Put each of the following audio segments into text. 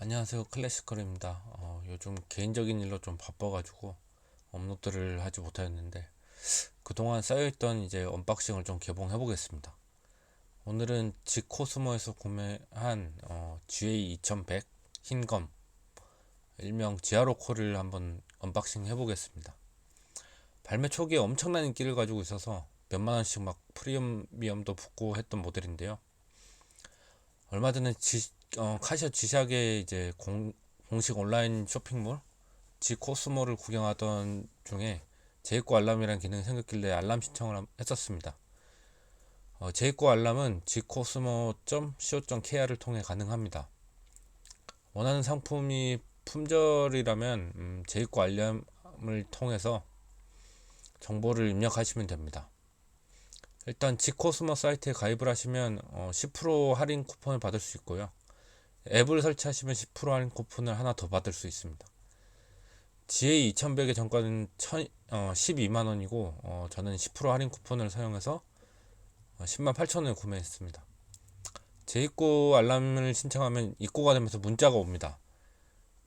안녕하세요. 클래시컬입니다. 어, 요즘 개인적인 일로 좀 바빠가지고 업로드를 하지 못하였는데 그동안 쌓여있던 이제 언박싱을 좀 개봉해 보겠습니다. 오늘은 지코스모에서 구매한 어, GA2100 흰검 일명 지아로코를 한번 언박싱 해 보겠습니다. 발매 초기에 엄청난 인기를 가지고 있어서 몇만원씩 막 프리미엄도 붙고 했던 모델인데요. 얼마 전에 지, 어, 카시오 지샥의 이제 공, 공식 온라인 쇼핑몰 지코스모를 구경하던 중에 제이코 알람이라는 기능이 생겼길래 알람 신청을 함- 했었습니다. 어, 제이코 알람은 지코스모.co.kr을 통해 가능합니다. 원하는 상품이 품절이라면 음, 제이코 알람을 통해서 정보를 입력하시면 됩니다. 일단 지코스모 사이트에 가입을 하시면 어, 10% 할인 쿠폰을 받을 수 있고요. 앱을 설치하시면 10% 할인 쿠폰을 하나 더 받을 수 있습니다. GA 2100의 정가는 12만 원이고 어, 저는 10% 할인 쿠폰을 사용해서 어, 10만 8천 원에 구매했습니다. 재입고 알람을 신청하면 입고가 되면서 문자가 옵니다.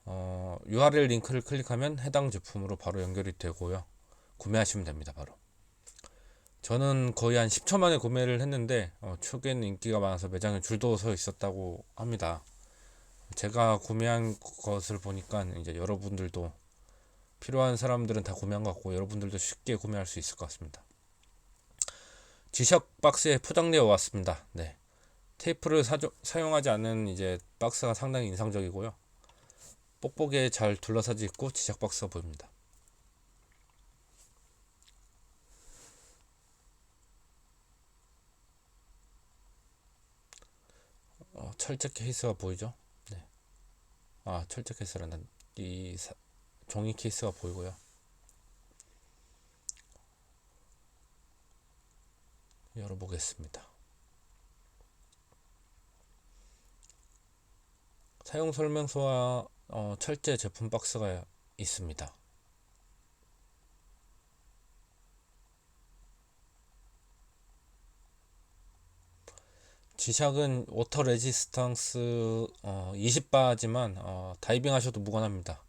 어, URL 링크를 클릭하면 해당 제품으로 바로 연결이 되고요. 구매하시면 됩니다. 바로. 저는 거의 한 10초 만에 구매를 했는데 어, 초기에는 인기가 많아서 매장에 줄도 서 있었다고 합니다. 제가 구매한 것을 보니까 이제 여러분들도 필요한 사람들은 다 구매한 것 같고 여러분들도 쉽게 구매할 수 있을 것 같습니다. G샵 박스에 포장되어 왔습니다. 네. 테이프를 사조, 사용하지 않은 이제 박스가 상당히 인상적이고요. 뽁뽁이에 잘 둘러싸지 있고 G샵 박스가 보입니다. 어, 철제 케이스가 보이죠? 네. 아, 철제 케이스란다. 이 사- 종이 케이스가 보이고요. 열어보겠습니다. 사용 설명서와 어, 철제 제품 박스가 있습니다. G샥은 워터 레지스탕스 어, 20바지만 어, 다이빙 하셔도 무관합니다.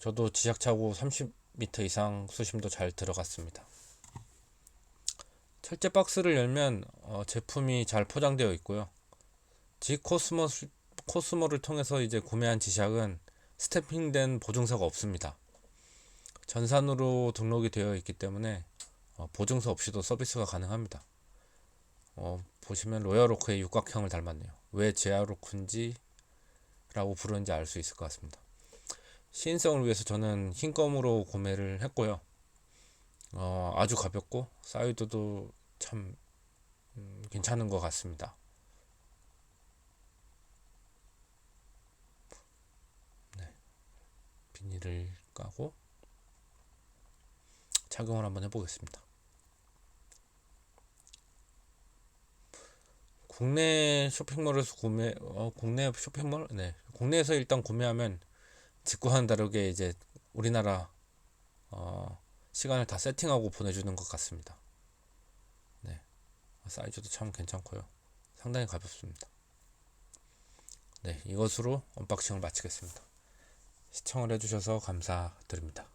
저도 G샥 차고 30m 이상 수심도 잘 들어갔습니다. 철제 박스를 열면 어, 제품이 잘 포장되어 있고요. G 코스모 코스모를 통해서 이제 구매한 G샥은 스탬핑된 보증서가 없습니다. 전산으로 등록이 되어 있기 때문에 어, 보증서 없이도 서비스가 가능합니다. 어, 보시면 로얄로크의 육각형을 닮았네요. 왜 제아로크인지 라고 부르는지 알 수 있을 것 같습니다. 시인성을 위해서 저는 흰검으로 구매를 했고요. 어, 아주 가볍고 사이드도 참 음, 괜찮은 것 같습니다. 네. 비닐을 까고 착용을 한번 해보겠습니다. 국내 쇼핑몰에서 구매, 어, 국내 쇼핑몰? 네. 국내에서 일단 구매하면 직구와는 다르게 이제 우리나라, 어, 시간을 다 세팅하고 보내주는 것 같습니다. 네. 사이즈도 참 괜찮고요. 상당히 가볍습니다. 네. 이것으로 언박싱을 마치겠습니다. 시청을 해주셔서 감사드립니다.